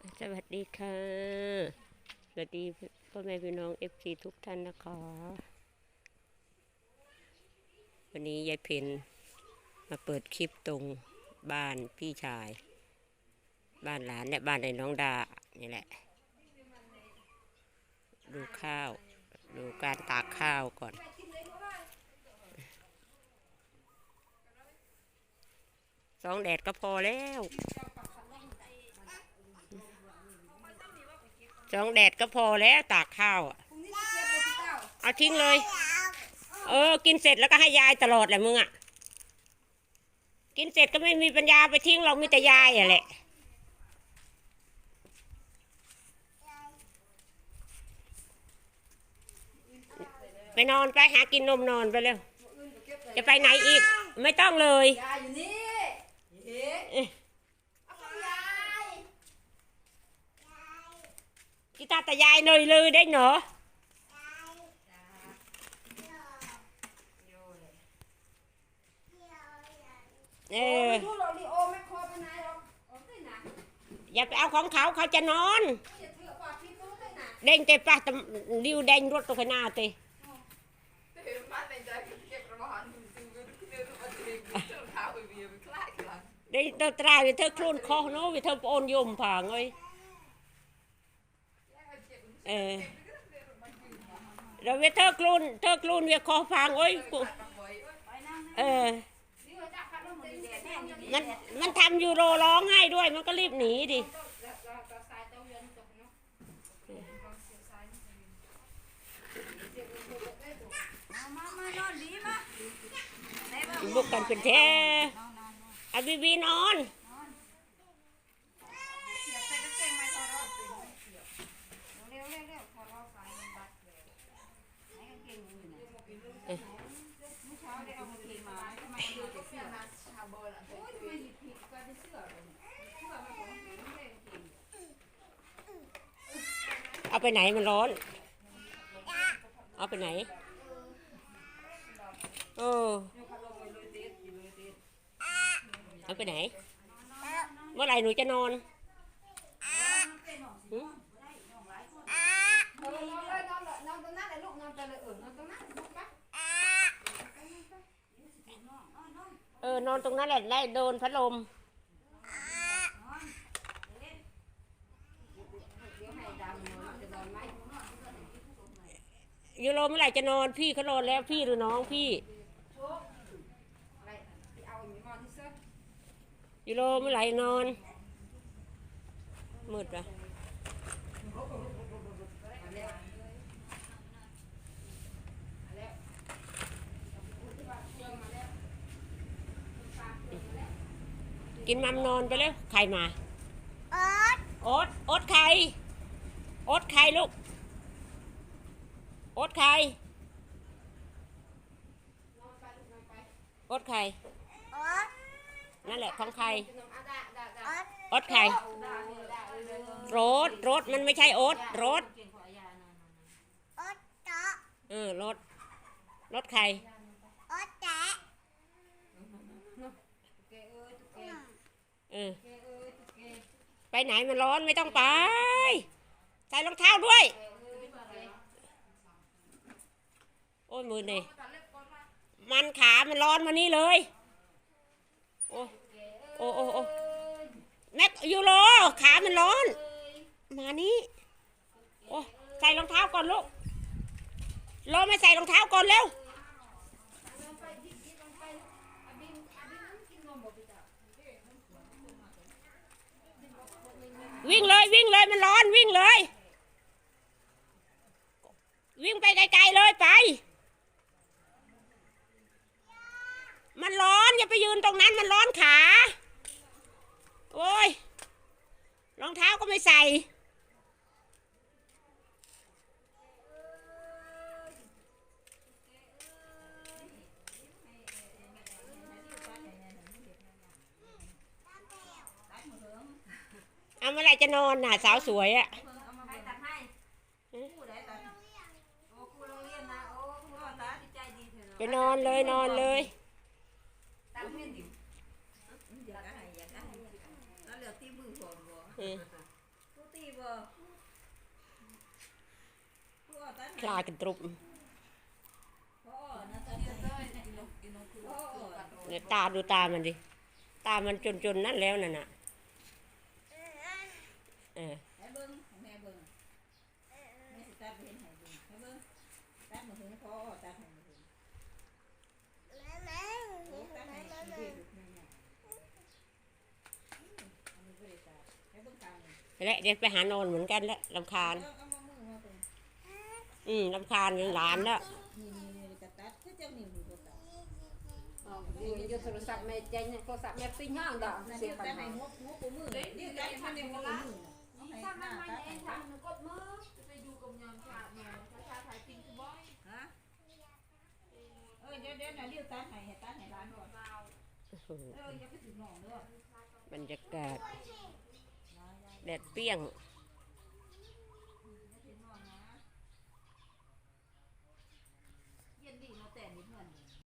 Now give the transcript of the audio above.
สวัสดีค่ะ สวัสดีพ่อแม่พี่น้องเอฟซีทุกท่านนะคะ วันนี้ยายเพนมาเปิดคลิปตรงบ้านพี่ชาย บ้านหลานและบ้านไอ้น้องดา นี่แหละ ดูข้าว ดูการตากข้าวก่อนสองแดดก็พอแล้ว สองแดดก็พอแล้วตากข้าวอะเอาทิ้งเลย เออ กินเสร็จแล้วก็ให้ยายตลอดแหละมึงอะ กินเสร็จก็ไม่มีปัญญาไปทิ้งเรามีแต่ยายอะแหละไปนอนไปหากินนมนอนไปเร็วจะไปไหนอีก ไม่ต้องเลยยายอยู่นี่เฮ้ เอ๊ะ เอาของยาย กี ตาร์ตายายหน่อยเลยได้เหรอเอโอ้อไม่รู้หรอกลีโอไม่คอไปไหนหรอกเอาไปไหนอย่าไปเอาของเขาเขาจะนอนอย่าเถื่อปากพี่ตู้ไปไหนเด้งเตะปะตำริวแดงรถตัวขนาดเตะ Det är mannen där fick från han som går ner och det är så här vi är klar klar. เด้งตัวตรายเธอคลุนคอโน้วิเธอโอนยมผางเอ้ย เออเราเวเธอคลุนเธอคลุนเวียคอผางเอ้ยกูเออนี่ว่าจะพัดลมมันแดดแน่อยู่นี่มันมันทำยูโรร้องให้ด้วย มันก็รีบหนีดิแล้วเราเราสายเต้าเยือะอามามานอนดีมาไหนบ้างบุกกันเป็นแท้อาบีบีนอน เสียบใส่กระเกงไม้ทอดเร็วเร็วเร็วทอดสายมันบัดเลยไหนกางเกงมันอยู่ไหนเมื่อ เอาไมมันมาแต่เสื้อนะเป็นเสื้อเลยเนี่ยเสื้อมันของหนูไม่ได้กาไปไหนมันร้อน เอาไปไหนโอ้เอาไปไหน เมื่อไหร่หนูจะนอนหึนอนเลยนอนเลยนอนตรงนั้นเลยลูกนอนไปเลยเออนอนตรงนั้นลูกปะ เออนอนตรงนั้นแหละได้โดนพัดลมยูโรเมื่อไหร่จะนอนพี่เขานอนแล้วพี่หรือน้องพี่อะไรไปเอาอย่างนี้นอนที่เสื้อยูโรเมื่อไหร่นอนมืดปะ กินมัมนอนไปแล้วใครมาโอ๊ตโอ๊ตใครโอ๊ตใครลูกโอ๊ตใครโอ๊ตใครนั่นแหละของใครนอนอะได้ได้ได้โอ๊ตใครได้ได้เลยโรถรถมันไม่ใช่โอ๊ตรถเก่งขอยานอนเออรถรถใคร เกเอ้ยตุ๊กเก เออ เกเอ้ยตุ๊กเก ไปไหนมันร้อนไม่ต้องไป ใส่รองเท้าด้วย โอ้ยมือนี่ตัดเล็บก่อนมามันขามันร้อนมานี่เลย โอ้โอ้โอ้โอ้แม็กยูโรขามันร้อน มานี่โอ้ใส่รองเท้าก่อนลูกโลไม่ใส่รองเท้าก่อนเร็ว ลงไปดิบดิบลงไปอาบินอาบินนั่งกินนมบ่พี่จ๋า วิ่งเลยวิ่งเลยมันร้อนวิ่งเลย วิ่งไปไกลๆเลยไป มันร้อนอย่าไปยืนตรงนั้นมันร้อนขา โอ้ยรองเท้าก็ไม่ใส่ จะนอนน่ะ สาวสวยอะไปนอนเลยนอนเลยคลากันตรุบเนี่ยตาดูตามันดิ ตามันจนๆนั่นแล้วน่ะน่ะ แล้เดี๋ยวไปหานอนเหมือนกันแล้วลำคาญ อืมลำคาญหลานแล้วยืโทรศัพท์แม่ใจนโทรศัพท์แม่ปิ้งห้างเสียบรรยากาศ แดดเปี้ยง